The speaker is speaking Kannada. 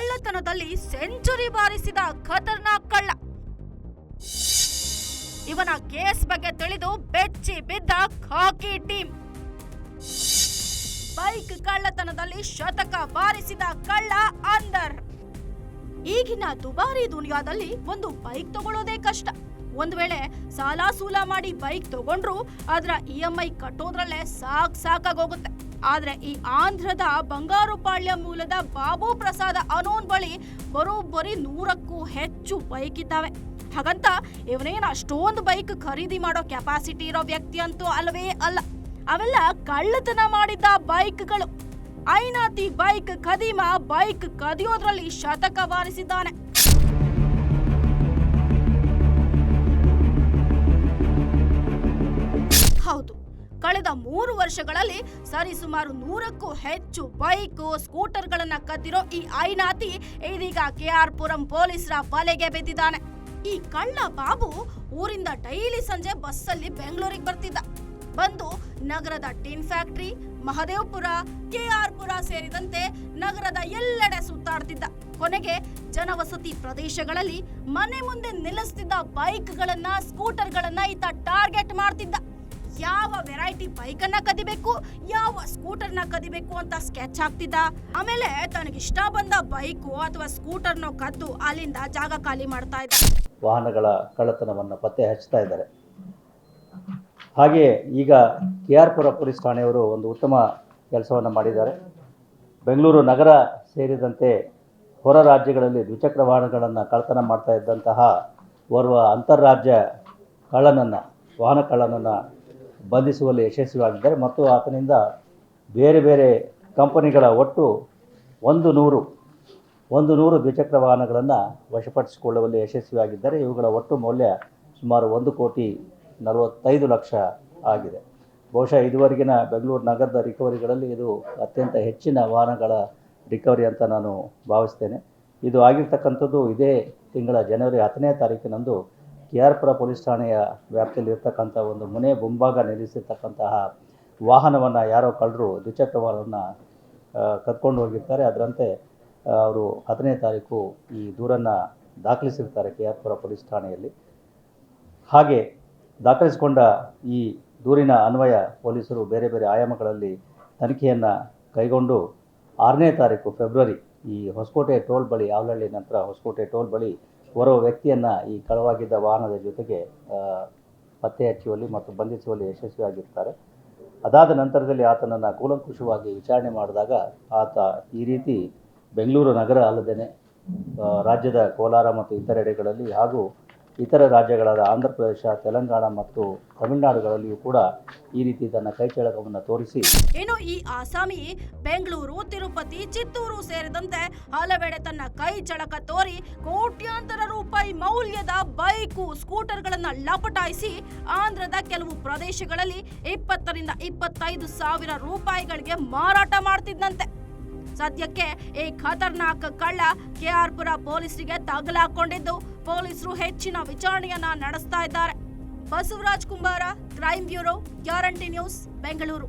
ಆಂಧ್ರದಲ್ಲಿ ಸೆಂಚುರಿ ಬಾರಿಸಿದ ಖತರ್ನಾಕ್ ಕಳ್ಳ. ಇವನ ಕೇಸ್ ಬಗ್ಗೆ ತಿಳಿದು ಬೆಚ್ಚಿ ಬಿದ್ದ ಖಾಕಿ ಟೀಮ್. ಬೈಕ್ ಕಳ್ಳತನದಲ್ಲಿ ಶತಕ ಬಾರಿಸಿದ ಕಳ್ಳ ಅಂದರ್. ಈಗಿನ ದುಬಾರಿ ದುನಿಯಾದಲ್ಲಿ ಒಂದು ಬೈಕ್ ತಗೊಳ್ಳೋದೇ ಕಷ್ಟ. ಒಂದ್ ವೇಳೆ ಸಾಲ ಸೂಲ ಮಾಡಿ ಬೈಕ್ ತಗೊಂಡ್ರು ಅದರ ಇ ಎಂ ಐ ಕಟ್ಟೋದ್ರಲ್ಲೇ ಸಾಕ್ ಸಾಕಾಗೋಗುತ್ತೆ. ಆದ್ರೆ ಈ ಆಂಧ್ರದ ಬಂಗಾರುಪಾಳ್ಯ ಮೂಲದ ಬಾಬು ಪ್ರಸಾದ ಅನೋನ್ ಬಳಿ ಬರೋಬ್ಬರಿ ನೂರಕ್ಕೂ ಹೆಚ್ಚು ಬೈಕ್ ಇದ್ದಾವೆ. ಹಾಗಂತ ಇವನೇನು ಅಷ್ಟೊಂದು ಬೈಕ್ ಖರೀದಿ ಮಾಡೋ ಕೆಪಾಸಿಟಿ ಇರೋ ವ್ಯಕ್ತಿ ಅಂತೂ ಅಲ್ಲವೇ ಅಲ್ಲ. ಅವೆಲ್ಲ ಕಳ್ಳತನ ಮಾಡಿದ್ದ ಬೈಕ್ಗಳು ಐನಾತಿ ಬೈಕ್ ಕದೀಮ ಬೈಕ್ ಕದಿಯೋದ್ರಲ್ಲಿ ಶತಕ ಬಾರಿಸಿದ್ದಾನೆ ವರ್ಷಗಳಲ್ಲಿ ಸರಿಸುಮಾರು ನೂರಕ್ಕೂ ಹೆಚ್ಚು ಬೈಕ್, ಸ್ಕೂಟರ್ಗಳನ್ನ ಕದ್ದಿರೋ ಈ ಐನಾತಿ ಇದೀಗ ಕೆಆರ್ ಪುರಂ ಪೊಲೀಸರ ಬಲೆಗೆ ಬಿದ್ದಿದ್ದಾನೆ. ಈ ಕಳ್ಳ ಬಾಬು ಊರಿಂದ ಡೈಲಿ ಸಂಜೆ ಬಸ್ಸಲ್ಲಿ ಬೆಂಗಳೂರಿಗೆ ಬರ್ತಿದ್ದ. ಬಂದು ನಗರದ ಟಿನ್ ಮಹದೇವ್ಪುರ ಮಹದೇವಪುರ ಕೆಆರ್ ಪುರ ಸೇರಿದಂತೆ ನಗರದ ಎಲ್ಲೆಡೆ ಸುತ್ತಾಡ್ತಿದ್ದ. ಕೊನೆಗೆ ಜನವಸತಿ ಪ್ರದೇಶಗಳಲ್ಲಿ ಮನೆ ಮುಂದೆ ನಿಲ್ಲಿಸ್ತಿದ್ದ ಬೈಕ್ಗಳನ್ನ, ಸ್ಕೂಟರ್ಗಳನ್ನ ಈತ ಟಾರ್ಗೆಟ್ ಮಾಡ್ತಿದ್ದ. ಯಾವ ವೆರೈಟಿ ಬೈಕ್ ಅನ್ನ ಕದಿಬೇಕು, ಯಾವ ಸ್ಕೂಟರ್ನ ಕದಿಬೇಕು ಅಂತ ಸ್ಕೆಚ್ ಹಾಕ್ತಿದ್ದ? ಆಮೇಲೆ ತನಗಿಷ್ಟ ಬಂದ ಬೈಕು ಅಥವಾ ಸ್ಕೂಟರ್ನ ಕದ್ದು ಅಲ್ಲಿಂದ ಜಾಗ ಖಾಲಿ ಮಾಡ್ತಾ ಇದ್ದ. ವಾಹನಗಳ ಕಳ್ಳತನವನ್ನು ಪತ್ತೆ ಹಚ್ತಾ ಇದ್ದಾರೆ. ಹಾಗೆಯೇ ಈಗ ಕೆ ಆರ್ ಪುರ ಪೊಲೀಸ್ ಠಾಣೆಯವರು ಒಂದು ಉತ್ತಮ ಕೆಲಸವನ್ನು ಮಾಡಿದ್ದಾರೆ. ಬೆಂಗಳೂರು ನಗರ ಸೇರಿದಂತೆ ಹೊರ ರಾಜ್ಯಗಳಲ್ಲಿ ದ್ವಿಚಕ್ರ ವಾಹನಗಳನ್ನು ಕಳ್ಳತನ ಮಾಡ್ತಾ ಇದ್ದಂತಹ ಓರ್ವ ಅಂತಾರಾಜ್ಯ ಕಳ್ಳನನ್ನು, ವಾಹನ ಕಳ್ಳನನ್ನು ಬಂಧಿಸುವಲ್ಲಿ ಯಶಸ್ವಿಯಾಗಿದ್ದಾರೆ ಮತ್ತು ಆತನಿಂದ ಬೇರೆ ಬೇರೆ ಕಂಪನಿಗಳ ಒಟ್ಟು ಒಂದು ನೂರು ಒಂದು ನೂರು ದ್ವಿಚಕ್ರ ವಾಹನಗಳನ್ನು ವಶಪಡಿಸಿಕೊಳ್ಳುವಲ್ಲಿ ಯಶಸ್ವಿಯಾಗಿದ್ದಾರೆ. ಇವುಗಳ ಒಟ್ಟು ಮೌಲ್ಯ ಸುಮಾರು ಒಂದು ಕೋಟಿ ನಲವತ್ತೈದು ಲಕ್ಷ ಆಗಿದೆ. ಬಹುಶಃ ಇದುವರೆಗಿನ ಬೆಂಗಳೂರು ನಗರದ ರಿಕವರಿಗಳಲ್ಲಿ ಇದು ಅತ್ಯಂತ ಹೆಚ್ಚಿನ ವಾಹನಗಳ ರಿಕವರಿ ಅಂತ ನಾನು ಭಾವಿಸ್ತೇನೆ. ಇದು ಆಗಿರ್ತಕ್ಕಂಥದ್ದು ಇದೇ ತಿಂಗಳ ಜನವರಿ ಹತ್ತನೇ ತಾರೀಕಿನಂದು ಕೆ ಆರ್ ಪುರ ಪೊಲೀಸ್ ಠಾಣೆಯ ವ್ಯಾಪ್ತಿಯಲ್ಲಿ ಇರ್ತಕ್ಕಂಥ ಒಂದು ಮನೆ ಮುಂಭಾಗ ನಿಲ್ಲಿಸಿರ್ತಕ್ಕಂತಹ ವಾಹನವನ್ನು ಯಾರೋ ಕಳ್ಳರು ದ್ವಿಚಕ್ರ ವಾಹನವನ್ನು ಕದ್ಕೊಂಡು ಹೋಗಿರ್ತಾರೆ. ಅದರಂತೆ ಅವರು ಹತ್ತನೇ ತಾರೀಕು ಈ ದೂರನ್ನು ದಾಖಲಿಸಿರ್ತಾರೆ ಕೆ ಆರ್ ಪುರ ಪೊಲೀಸ್ ಠಾಣೆಯಲ್ಲಿ. ಹಾಗೆ ದಾಖಲಿಸಿಕೊಂಡ ಈ ದೂರಿನ ಅನ್ವಯ ಪೊಲೀಸರು ಬೇರೆ ಬೇರೆ ಆಯಾಮಗಳಲ್ಲಿ ತನಿಖೆಯನ್ನು ಕೈಗೊಂಡು ಆರನೇ ತಾರೀಕು ಫೆಬ್ರವರಿ ಈ ಹೊಸಕೋಟೆ ಟೋಲ್ ಬಳಿ ಆವಲಹಳ್ಳಿ ನಂತರ ಹೊಸಕೋಟೆ ಟೋಲ್ ಬಳಿ ಓರ್ವ ವ್ಯಕ್ತಿಯನ್ನು ಈ ಕಳವಾಗಿದ್ದ ವಾಹನದ ಜೊತೆಗೆ ಪತ್ತೆ ಹಚ್ಚುವಲ್ಲಿ ಮತ್ತು ಬಂಧಿಸುವಲ್ಲಿ ಯಶಸ್ವಿಯಾಗಿರ್ತಾರೆ. ಅದಾದ ನಂತರದಲ್ಲಿ ಆತನನ್ನು ಕೂಲಂಕುಷವಾಗಿ ವಿಚಾರಣೆ ಮಾಡಿದಾಗ ಆತ ಈ ರೀತಿ ಬೆಂಗಳೂರು ನಗರ ಅಲ್ಲದೇ ರಾಜ್ಯದ ಕೋಲಾರ ಮತ್ತು ಇತರೆಡೆಗಳಲ್ಲಿ ಹಾಗೂ ಇತರ ರಾಜ್ಯಗಳಾದ ಆಂಧ್ರ ಪ್ರದೇಶ ತೆಲಂಗಾಣ ಮತ್ತು ತಮಿಳುನಾಡುಗಳಲ್ಲಿಯೂ ಕೂಡ ಈ ರೀತಿ ತನ್ನ ಕೈಚಳಕವನ್ನು ತೋರಿಸಿ ಏನು ಈ ಆಸಾಮಿ, ಬೆಂಗಳೂರು, ತಿರುಪತಿ, ಚಿತ್ತೂರು ಸೇರಿದಂತೆ ಹಲವೆಡೆ ತನ್ನ ಕೈ ಚಳಕ ತೋರಿ ಕೋಟ್ಯಾಂತರ ರೂಪಾಯಿ ಮೌಲ್ಯದ ಬೈಕು, ಸ್ಕೂಟರ್ಗಳನ್ನು ಲಪಟಾಯಿಸಿ ಆಂಧ್ರದ ಕೆಲವು ಪ್ರದೇಶಗಳಲ್ಲಿ ಇಪ್ಪತ್ತರಿಂದ ಇಪ್ಪತ್ತೈದು ಸಾವಿರ ರೂಪಾಯಿಗಳಿಗೆ ಮಾರಾಟ ಮಾಡ್ತಿದ್ದಂತೆ ಸದ್ಯಕ್ಕೆ ಈ ಖತರ್ನಾಕ್ ಕಳ್ಳ ಕೆಆರ್ಪುರ ಪೊಲೀಸರಿಗೆ ತಗಲಾಕೊಂಡಿದ್ದು, ಪೊಲೀಸರು ಹೆಚ್ಚಿನ ವಿಚಾರಣೆಯನ್ನ ನಡೆಸ್ತಾ ಇದ್ದಾರೆ. Basavaraj Kumbara, crime bureau, guarantee news, Bengaluru.